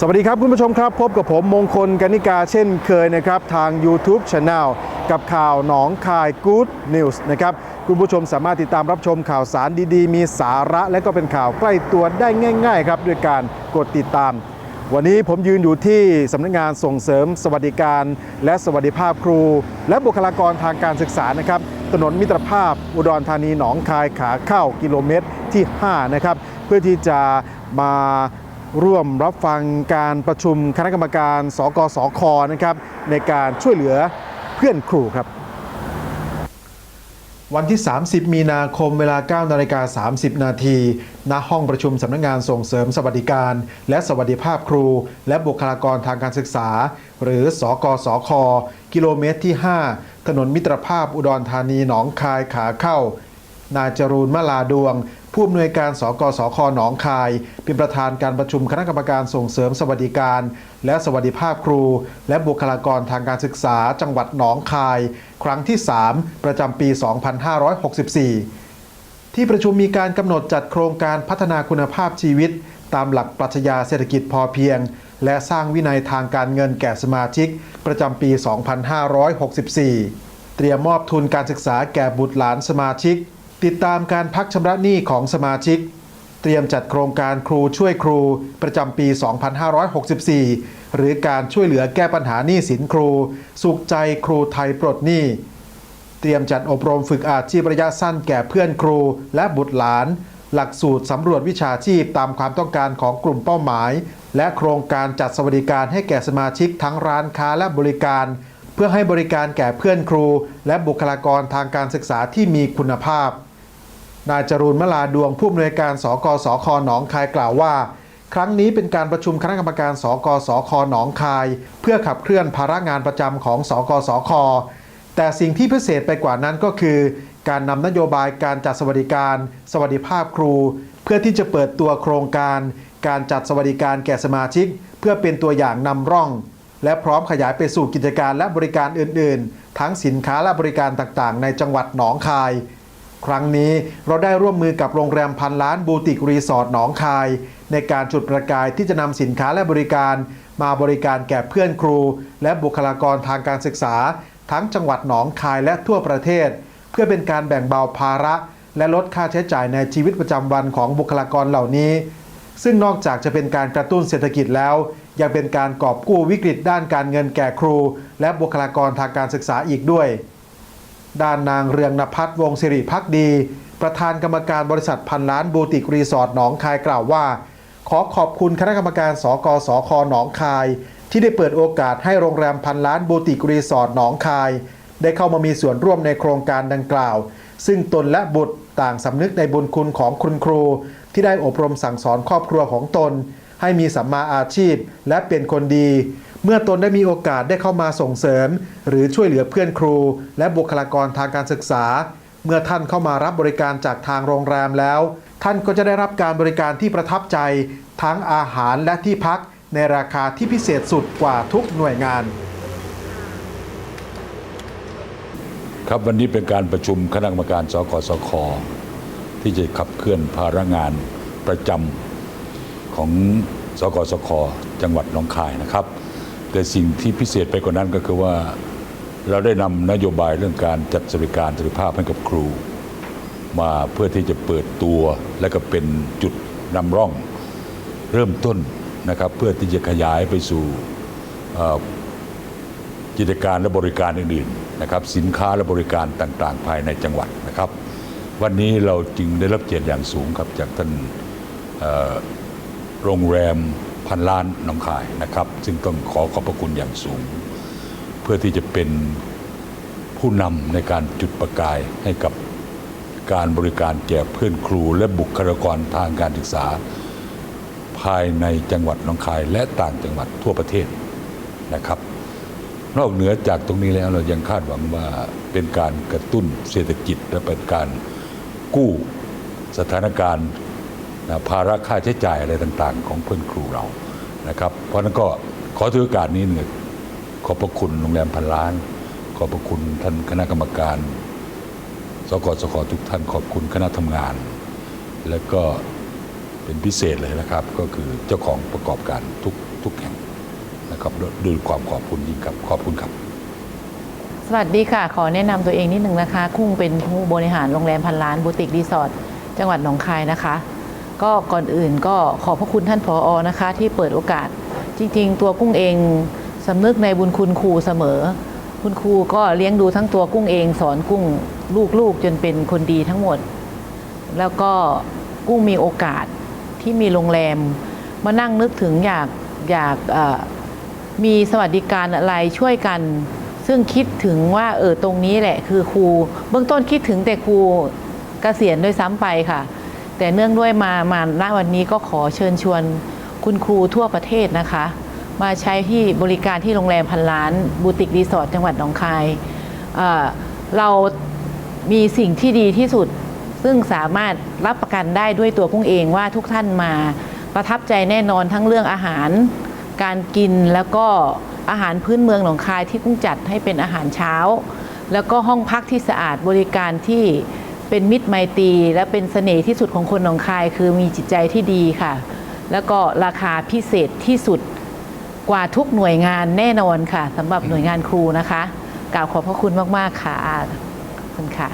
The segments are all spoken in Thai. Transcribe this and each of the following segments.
สวัสดีครับคุณผู้ชมครับ พบกับผมมงคลกนิกาเช่นเคยนะครับ ทาง YouTube Channel กับข่าวหนองคาย Good News นะครับ คุณผู้ชมสามารถติดตามรับชมข่าวสารดีๆ มีสาระและก็เป็นข่าวใกล้ตัวได้ง่าย ๆ ครับ ด้วยการกดติดตาม วันนี้ผมยืนอยู่ที่สำนักงานส่งเสริม สวัสดิการ และสวัสดิภาพครู และบุคลากรทางการศึกษานะครับถนนมิตรภาพอุดรธานีหนองคายขาเข้ากิโลเมตรที่ 5 นะครับ เพื่อที่จะมา ร่วมรับฟังการประชุมคณะกรรมการ สกสคนะครับในการช่วยเหลือเพื่อนครูครับวันที่ 30 มีนาคมเวลา 9 นาฬิกา 30 นาที ณ ห้องประชุมสำนักงงานส่งเสริมสวัสดิการ และสวัสดิภาพครู และบุคลากรทางการศึกษา หรือ สกสค กิโลเมตรที่ 5 ถนนมิตรภาพอุดรธานีหนองคายขาเข้า นายจรูนมลาดวง ผู้อำนวยการสกสคหนองคาย เป็นประธานการประชุมคณะกรรมการส่งเสริมสวัสดิการ และสวัสดิภาพครู และบุคลากรทางการศึกษา จังหวัดหนองคาย ครั้งที่ 3 ประจำปี 2564 ที่ประชุมมีการกำหนดจัดโครงการพัฒนาคุณภาพชีวิต ตามหลักปรัชญาเศรษฐกิจพอเพียง และสร้างวินัยทางการเงินแก่สมาชิก ประจำปี 2564 เตรียมมอบทุนการศึกษาแก่บุตรหลานสมาชิก ติดตามการพักชำระหนี้ของสมาชิก เตรียมจัดโครงการครูช่วยครูประจำปี 2564 หรือการช่วยเหลือแก้ปัญหาหนี้สินครู สุขใจครูไทยปลดหนี้ เตรียมจัดอบรมฝึกอาชีพระยะสั้นแก่เพื่อนครูและบุตรหลาน หลักสูตรสำรวจวิชาชีพตามความต้องการของกลุ่มเป้าหมาย และโครงการจัดสวัสดิการให้แก่สมาชิกทั้งร้านค้าและบริการเพื่อให้บริการแก่เพื่อนครู และบุคลากรทางการศึกษาที่มีคุณภาพ นายจรูนมลาดวงผู้อำนวยการสกสคหนองคายกล่าวว่า ครั้งนี้เป็นการประชุมคณะกรรมการสกสคหนองคาย เพื่อขับเคลื่อนภาระงานประจำของสกสคแต่สิ่งที่พิเศษไปกว่านั้นก็คือ การนำนโยบายการจัดสวัสดิการ สวัสดิภาพครู เพื่อที่จะเปิดตัวโครงการ การจัดสวัสดิการแก่สมาชิก เพื่อเป็นตัวอย่างนำร่อง และพร้อมขยายไปสู่กิจการและบริการอื่น ๆ ทั้งสินค้าและบริการต่างๆ ในจังหวัดหนองคาย ครั้งนี้เราได้ร่วมมือกับโรงแรมพันล้านบูติกรีสอร์ทหนองคาย ในการจุดประกายที่จะนำสินค้าและบริการ มาบริการแก่เพื่อนครู และบุคลากรทางการศึกษา ทั้งจังหวัดหนองคายและทั่วประเทศ เพื่อเป็นการแบ่งเบาภาระ และลดค่าใช้จ่ายในชีวิตประจำวันของบุคลากรเหล่านี้ ซึ่งนอกจากจะเป็นการกระตุ้นเศรษฐกิจแล้ว ยังเป็นการกอบกู้วิกฤตด้านการเงินแก่ครู และบุคลากรทางการศึกษาอีกด้วย ด้านนางเรืองนภัทรวงศิริพักดี ประธานกรรมการบริษัทพันล้านบูติกรีสอร์ทหนองคายกล่าวว่า ขอขอบคุณคณะกรรมการสกสคหนองคาย ที่ได้เปิดโอกาสให้โรงแรมพันล้านบูติกรีสอร์ทหนองคาย ได้เข้ามามีส่วนร่วมในโครงการดังกล่าว ซึ่งตนและบุตรต่างสำนึกในบุญคุณของคุณครู ที่ได้อบรมสั่งสอนครอบครัวของตน ให้มีสัมมาอาชีพและเป็นคนดี เมื่อตนได้มีโอกาสได้เข้ามาส่งเสริม หรือช่วยเหลือเพื่อนครู และบุคลากรทางการศึกษา เมื่อท่านเข้ามารับบริการจากทางโรงแรมแล้ว ท่านก็จะได้รับการบริการที่ประทับใจ ทั้งอาหารและที่พักในราคาที่พิเศษสุดกว่าทุกหน่วยงาน ครับวันนี้เป็นการประชุมคณะกรรมการสกสคที่จะขับเคลื่อนภาระงานประจำของสกสคจังหวัดหนองคายนะครับ แต่สิ่งที่พิเศษไปกว่านั้นก็คือว่าเราได้นำนโยบายเรื่องการจัดสวัสดิการสุขภาพให้กับครู มาเพื่อที่จะเปิดตัวและก็เป็นจุดนำร่องเริ่มต้นนะครับ เพื่อที่จะขยายไปสู่กิจการและบริการอื่นๆนะครับ สินค้าและบริการต่างๆ ภายในจังหวัดนะครับ วันนี้เราจึงได้รับเกียรติอย่างสูงครับจากท่านโรงแรม พันล้านหน้องคายนะครับ ซึ่งต้องขอขอบพระคุณอย่างสูง เพื่อที่จะเป็นผู้นำในการจุดประกายให้กับการบริการแก่เพื่อนครูและบุคลากรทางการศึกษา ภายในจังหวัดหนองคายและต่างจังหวัดทั่วประเทศนะครับ นอกเหนือจากตรงนี้แล้วเรายังคาดหวังว่าเป็นการกระตุ้นเศรษฐกิจและเป็นการกู้สถานการณ์ นะภาระค่าใช้จ่ายอะไรต่างๆ ของเพื่อนครูเรานะครับ เพราะนั้นก็ขอถือโอกาสนี้เนี่ยขอบพระคุณโรงแรมพันล้าน ขอบพระคุณท่านคณะกรรมการสกสคทุกท่านขอบคุณคณะทำงาน และก็เป็นพิเศษเลยนะครับ ก็คือเจ้าของประกอบการทุกทุกแห่งนะครับด้วยความขอบคุณยิ่งครับขอบคุณครับ สวัสดีค่ะ ขอแนะนำตัวเองนิดหนึ่งนะคะ คุ้งเป็นผู้บริหารโรงแรมพันล้านบูติกรีสอร์ทจังหวัดหนองคายนะคะ ก็ก่อนอื่นก็ขอบพระคุณท่านผออนะคะ ที่เปิดโอกาส จริง ๆ ตัวกุ้งเองสำนึกในบุญคุณครูเสมอ คุณครูก็เลี้ยงดูทั้งตัวกุ้งเองสอนกุ้งลูกๆจนเป็นคนดีทั้งหมด แล้วก็กุ้งมีโอกาสที่มีโรงแรม มานั่งนึกถึงอยากอยากมีสวัสดิการอะไรช่วยกัน ซึ่งคิดถึงว่าเออตรงนี้แหละคือครู เบื้องต้นคิดถึงแต่ครูเกษียณด้วยซ้ำไปค่ะ แต่เนื่องด้วยมามาณวันนี้ก็ขอเชิญชวนคุณครูทั่วประเทศนะคะ มาใช้ที่บริการที่โรงแรมพันล้านบูติกรีสอร์ทจังหวัดหนองคายเเรามีสิ่งที่ดีที่สุด ซึ่งสามารถรับประกันได้ด้วยตัวกุ้งเองว่าทุกท่านมาประทับใจแน่นอนทั้งเรื่องอาหาร การกินแล้วก็อาหารพื้นเมืองหนองคายที่กุ้งจัดให้เป็นอาหารเช้า แล้วก็ห้องพักที่สะอาดบริการที่ เป็นมิตรไมตรีและเป็นเสน่ห์ที่สุดของคนหนองคาย คือมีจิตใจที่ดีค่ะ แล้วก็ราคาพิเศษที่สุดกว่าทุกหน่วยงานแน่นอนค่ะสำหรับหน่วยงานครูนะคะกล่าวขอบพระคุณมาก ๆ ค่ะขอบคุณค่ะ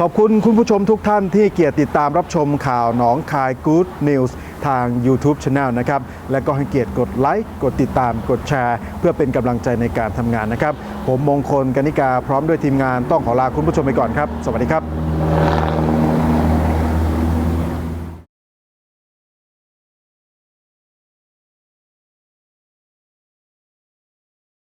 ขอบคุณคุณผู้ชมทุกท่านที่เกียรติติดตามรับชมข่าวหนองคาย Good News ทาง YouTube Channel นะครับ และก็ให้เกียรติกดไลค์ กดติดตาม กดแชร์ เพื่อเป็นกำลังใจในการทำงานนะครับ ผมมงคลกนิกาพร้อมด้วยทีมงานต้องขอลาคุณผู้ชมไปก่อนครับ สวัสดีครับ